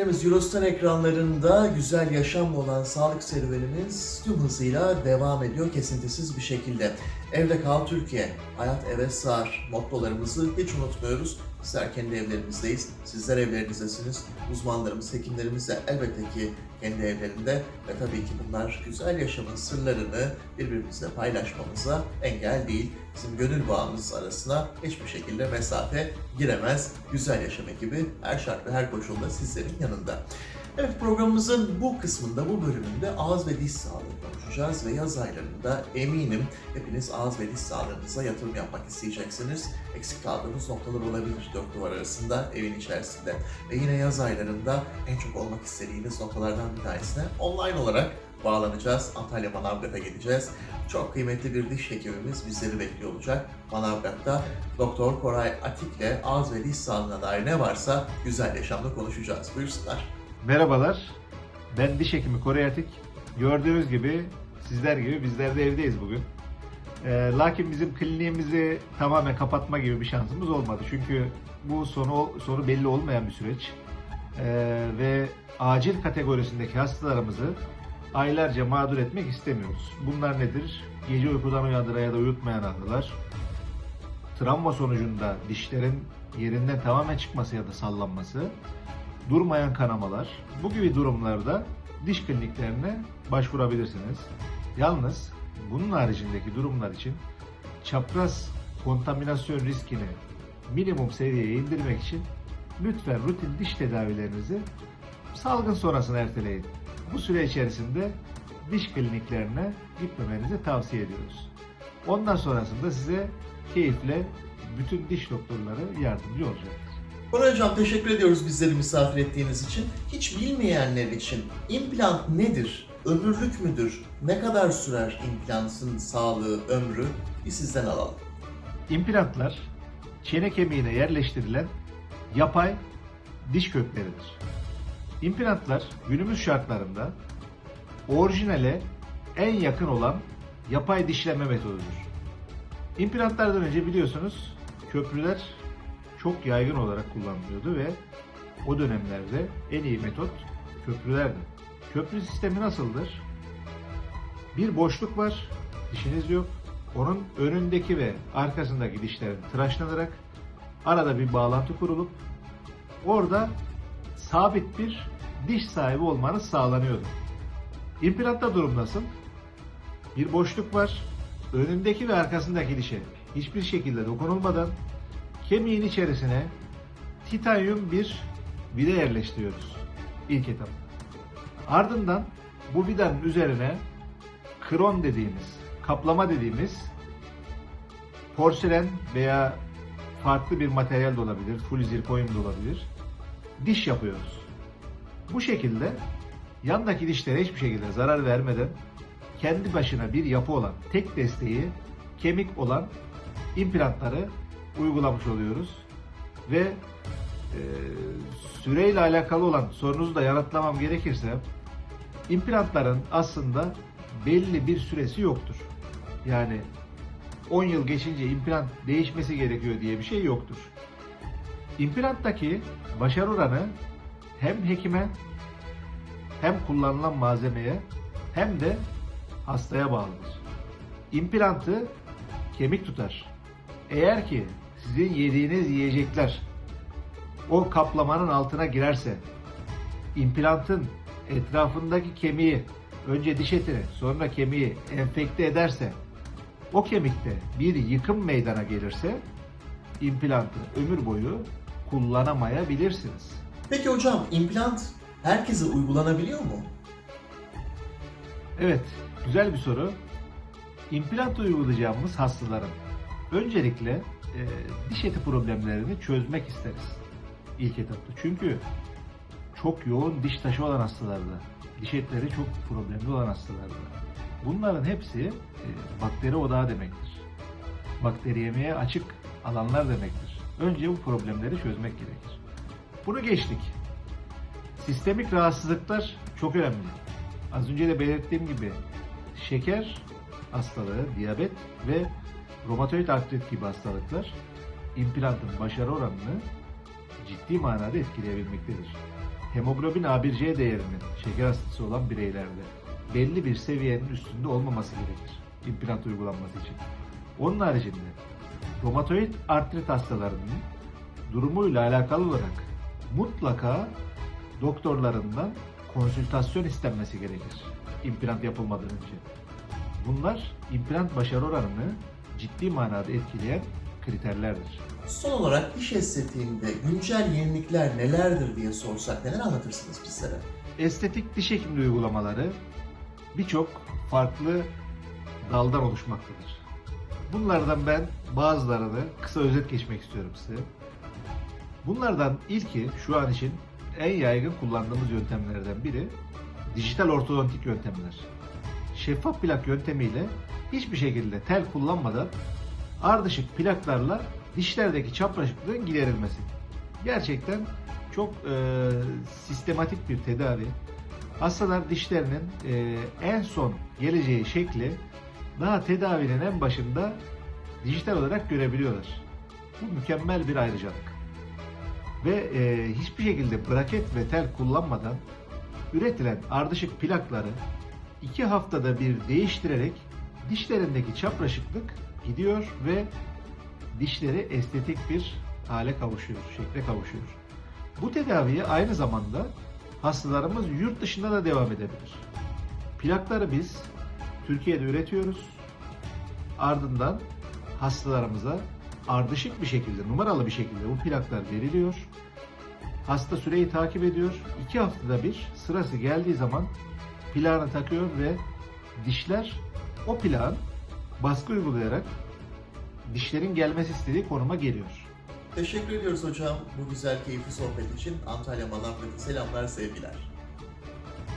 seyircilerimiz Eurostar ekranlarında güzel yaşam olan sağlık serüvenimiz tüm hızıyla devam ediyor kesintisiz bir şekilde. Evde kal Türkiye, hayat eve sığar mottolarımızı hiç unutmuyoruz. Bizler kendi evlerimizdeyiz, sizler evlerinizdesiniz. Uzmanlarımız, hekimlerimiz de elbette ki kendi evlerinde ve tabii ki bunlar güzel yaşamın sırlarını birbirimizle paylaşmamıza engel değil. Bizim gönül bağımız arasına hiçbir şekilde mesafe giremez. Güzel Yaşam ekibi her şart ve her koşulda sizlerin yanında. Evet programımızın bu kısmında, bu bölümünde ağız ve diş sağlığı konuşacağız ve yaz aylarında eminim hepiniz ağız ve diş sağlığınıza yatırım yapmak isteyeceksiniz. Eksik kaldığınız noktalar olabilir dört duvar arasında, evin içerisinde. Ve yine yaz aylarında en çok olmak istediğiniz noktalardan bir tanesine online olarak bağlanacağız. Antalya Manavgat'a gideceğiz. Çok kıymetli bir diş hekimimiz bizleri bekliyor olacak. Manavgat'ta Doktor Koray Atik'le ağız ve diş sağlığına dair ne varsa güzel yaşamda konuşacağız. Buyursunlar. Merhabalar, ben diş hekimi Kore Yatik. Gördüğünüz gibi sizler gibi bizler de evdeyiz bugün. Ee, lakin bizim kliniğimizi tamamen kapatma gibi bir şansımız olmadı. Çünkü bu sonu sonu belli olmayan bir süreç. Ee, ve acil kategorisindeki hastalarımızı aylarca mağdur etmek istemiyoruz. Bunlar nedir? Gece uykudan uyandıran ya da uyutmayan ağrılar, travma sonucunda dişlerin yerinden tamamen çıkması ya da sallanması, durmayan kanamalar, bu gibi durumlarda diş kliniklerine başvurabilirsiniz. Yalnız bunun haricindeki durumlar için çapraz kontaminasyon riskini minimum seviyeye indirmek için lütfen rutin diş tedavilerinizi salgın sonrasına erteleyin. Bu süre içerisinde diş kliniklerine gitmemenizi tavsiye ediyoruz. Ondan sonrasında size keyifle bütün diş doktorları yardımcı olacaktır. Koray Hocam teşekkür ediyoruz bizleri misafir ettiğiniz için. Hiç bilmeyenler için implant nedir? Ömürlük müdür? Ne kadar sürer implantın sağlığı, ömrü? Bir sizden alalım. İmplantlar çene kemiğine yerleştirilen yapay diş kökleridir. İmplantlar günümüz şartlarında orijinale en yakın olan yapay dişleme metodudur. İmplantlardan önce biliyorsunuz köprüler çok yaygın olarak kullanılıyordu ve o dönemlerde en iyi metot köprülerdi. Köprü sistemi nasıldır? Bir boşluk var, dişiniz yok. Onun önündeki ve arkasındaki dişlerin tıraşlanarak arada bir bağlantı kurulup orada sabit bir diş sahibi olmanız sağlanıyordu. İmplantta durum nasıl? Bir boşluk var. Önündeki ve arkasındaki dişe hiçbir şekilde dokunulmadan kemiğin içerisine titanyum bir vida yerleştiriyoruz. İlk etap. Ardından bu vidanın üzerine kron dediğimiz, kaplama dediğimiz porselen veya farklı bir materyal de olabilir, full zirkonyum da olabilir. Diş yapıyoruz. Bu şekilde yandaki dişlere hiçbir şekilde zarar vermeden kendi başına bir yapı olan, tek desteği kemik olan implantları uygulamış oluyoruz. Ve e, süreyle alakalı olan sorunuzu da yanıtlamam gerekirse implantların aslında belli bir süresi yoktur. Yani 10 yıl geçince implant değişmesi gerekiyor diye bir şey yoktur. İmplanttaki başarı oranı hem hekime hem kullanılan malzemeye hem de hastaya bağlıdır. İmplantı kemik tutar. Eğer ki sizin yediğiniz yiyecekler o kaplamanın altına girerse implantın etrafındaki kemiği önce diş etini sonra kemiği enfekte ederse o kemikte bir yıkım meydana gelirse implantı ömür boyu kullanamayabilirsiniz. Peki hocam implant herkese uygulanabiliyor mu? Evet, güzel bir soru. İmplant uygulayacağımız hastaların öncelikle e, diş eti problemlerini çözmek isteriz ilk etapta. Çünkü çok yoğun diş taşı olan hastalarda, diş etleri çok problemli olan hastalarda. Bunların hepsi e, bakteri odağı demektir. Bakteri yemeye açık alanlar demektir. Önce bu problemleri çözmek gerekir. Bunu geçtik. Sistemik rahatsızlıklar çok önemli. Az önce de belirttiğim gibi şeker hastalığı, diyabet ve romatoid artrit gibi hastalıklar implantın başarı oranını ciddi manada etkileyebilmektedir. hemoglobin A1C değerinin şeker hastası olan bireylerde belli bir seviyenin üstünde olmaması gerekir implant uygulanması için. Onun haricinde romatoid artrit hastalarının durumuyla alakalı olarak mutlaka doktorlarından konsültasyon istenmesi gerekir implant yapılmadan önce. Bunlar implant başarı oranını ciddi manada etkileyen kriterlerdir. Son olarak diş estetiğinde güncel yenilikler nelerdir diye sorsak neler anlatırsınız bizlere? Estetik diş hekimliği uygulamaları birçok farklı daldan oluşmaktadır. Bunlardan ben bazılarını kısa özet geçmek istiyorum size. Bunlardan ilki şu an için en yaygın kullandığımız yöntemlerden biri dijital ortodontik yöntemler. Şeffaf plak yöntemiyle hiçbir şekilde tel kullanmadan ardışık plaklarla dişlerdeki çapraşıklığın giderilmesi. Gerçekten çok e, sistematik bir tedavi. Hastalar dişlerinin e, en son geleceği şekli daha tedavinin en başında dijital olarak görebiliyorlar. Bu mükemmel bir ayrıcalık. Ve e, hiçbir şekilde braket ve tel kullanmadan üretilen ardışık plakları iki haftada bir değiştirerek dişlerindeki çapraşıklık gidiyor ve dişleri estetik bir hale kavuşuyor, şekle kavuşuyor. Bu tedaviye aynı zamanda hastalarımız yurt dışında da devam edebilir. Plakları biz Türkiye'de üretiyoruz. Ardından hastalarımıza ardışık bir şekilde, numaralı bir şekilde bu plaklar veriliyor. Hasta süreyi takip ediyor. İki haftada bir sırası geldiği zaman plağını takıyor ve dişler o plağın baskı uygulayarak dişlerin gelmesi istediği konuma geliyor. Teşekkür ediyoruz hocam bu güzel keyifli sohbet için. Antalya Manavgat'a selamlar sevgiler.